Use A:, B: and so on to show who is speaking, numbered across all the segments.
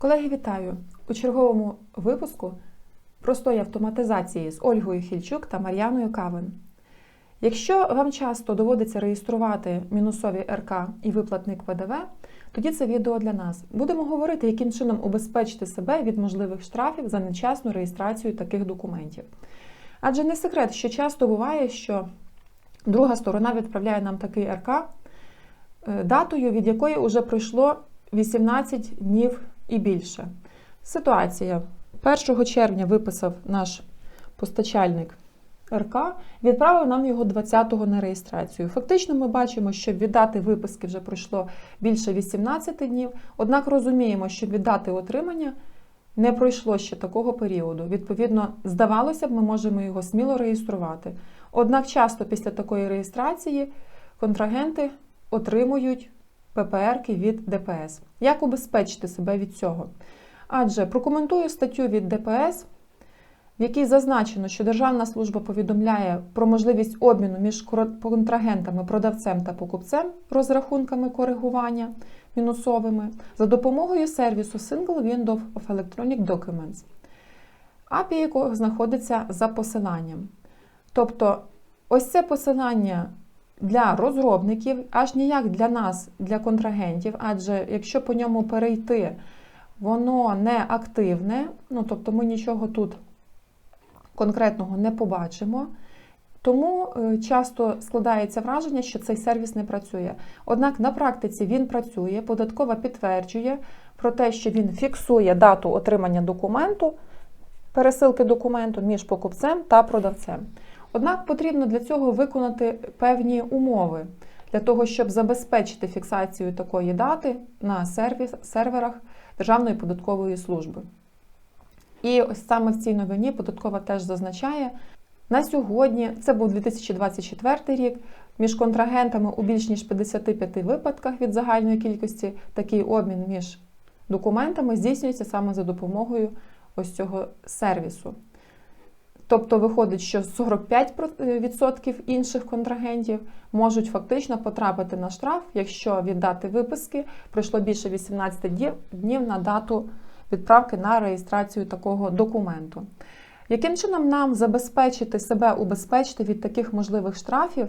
A: Колеги, вітаю! У черговому випуску простої автоматизації з Ольгою Хільчук та Мар'яною Кавин. Якщо вам часто доводиться реєструвати мінусові РК і виплатник ПДВ, тоді це відео для нас. Будемо говорити, яким чином убезпечити себе від можливих штрафів за нечасну реєстрацію таких документів. Адже не секрет, що часто буває, що друга сторона відправляє нам такий РК е, датою, від якої вже пройшло 18 днів і більше. Ситуація. 1 червня виписав наш постачальник РК, відправив нам його 20-го на реєстрацію. Фактично, ми бачимо, що від дати виписки вже пройшло більше 18 днів, однак розуміємо, що від дати отримання не пройшло ще такого періоду. Відповідно, здавалося б, ми можемо його сміло реєструвати. Однак, часто після такої реєстрації контрагенти отримують ППРки від ДПС. Як убезпечити себе від цього? Адже прокоментую статтю від ДПС, в якій зазначено, що Державна служба повідомляє про можливість обміну між контрагентами, продавцем та покупцем розрахунками коригування мінусовими за допомогою сервісу Single Window of Electronic Documents, API якого знаходиться за посиланням. Тобто, ось це посилання для розробників, аж ніяк для нас, для контрагентів, адже якщо по ньому перейти, воно не активне, ну тобто ми нічого тут конкретного не побачимо. Тому е, часто складається враження, що цей сервіс не працює. Однак на практиці він працює, податкова підтверджує про те, що він фіксує дату отримання документу, пересилки документу між покупцем та продавцем. Однак потрібно для цього виконати певні умови для того, щоб забезпечити фіксацію такої дати на сервіс, серверах Державної податкової служби. І ось саме в цій новині податкова теж зазначає, на сьогодні, це був 2024 рік, між контрагентами у більш ніж 55 випадках від загальної кількості такий обмін між документами здійснюється саме за допомогою ось цього сервісу. Тобто виходить, що 45% інших контрагентів можуть фактично потрапити на штраф, якщо від дати виписки пройшло більше 18 днів на дату відправки на реєстрацію такого документу. Яким чином нам забезпечити себе, убезпечити від таких можливих штрафів?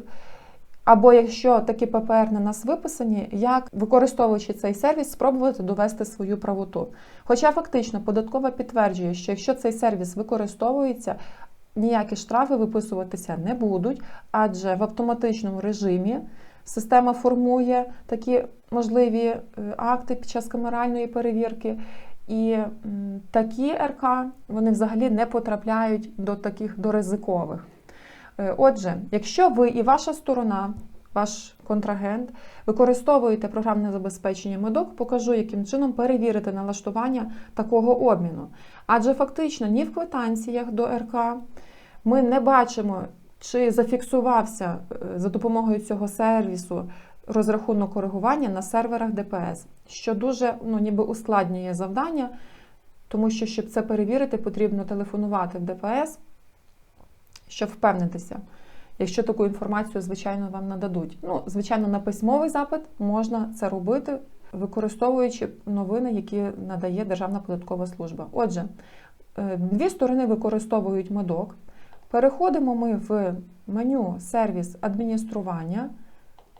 A: Або якщо такі ППР на нас виписані, як використовуючи цей сервіс, спробувати довести свою правоту. Хоча фактично податкова підтверджує, що якщо цей сервіс використовується, ніякі штрафи виписуватися не будуть, адже в автоматичному режимі система формує такі можливі е, акти під час камеральної перевірки. І такі РК вони взагалі не потрапляють до таких до ризикових. Е, отже, якщо ви і ваша сторона, ваш контрагент, використовуєте програмне забезпечення медок, покажу, яким чином перевірити налаштування такого обміну. Адже фактично ні в квитанціях до РК ми не бачимо, чи зафіксувався е, за допомогою цього сервісу розрахунок коригування на серверах ДПС, що дуже ну, ніби ускладнює завдання, тому що, щоб це перевірити, потрібно телефонувати в ДПС, щоб впевнитися. Якщо таку інформацію, звичайно, вам нададуть. Ну, звичайно, на письмовий запит можна це робити, використовуючи новини, які надає Державна податкова служба. Отже, е, дві сторони використовують медок. Переходимо ми в меню сервіс адміністрування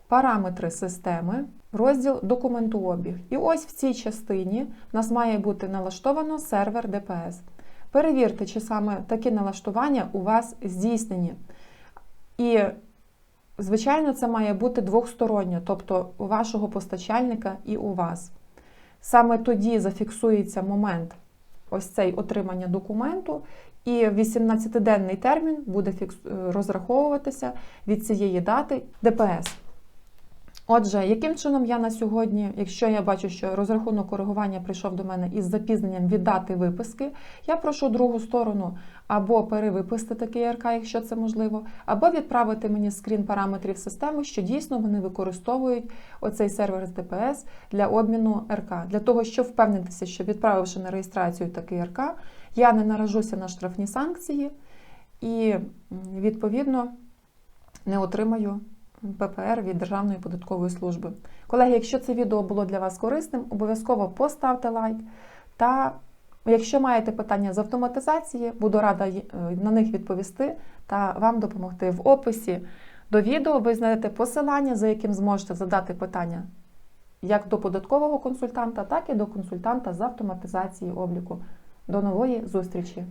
A: параметри системи, розділ документообіг. І ось в цій частині в нас має бути налаштовано сервер ДПС. Перевірте, чи саме такі налаштування у вас здійснені. І, звичайно, це має бути двохсторонньо, тобто у вашого постачальника і у вас. Саме тоді зафіксується момент ось цей отримання документу, і 18-денний термін буде розраховуватися від цієї дати ДПС. Отже, яким чином я на сьогодні, якщо я бачу, що розрахунок коригування прийшов до мене із запізненням від дати виписки, я прошу другу сторону або перевиписати РК, якщо це можливо, або відправити мені скрін параметрів системи, що дійсно вони використовують оцей сервер з ДПС для обміну РК, для того, щоб впевнитися, що відправивши на реєстрацію такий РК, я не наражуся на штрафні санкції і, відповідно, не отримаю. ППР від Державної податкової служби. Колеги, якщо це відео було для вас корисним, обов'язково поставте лайк Та якщо маєте питання з автоматизації, буду рада е, на них відповісти та вам допомогти. В описі до відео ви знайдете посилання, за яким зможете задати питання як до податкового консультанта, так і до консультанта з автоматизації обліку. До нової зустрічі!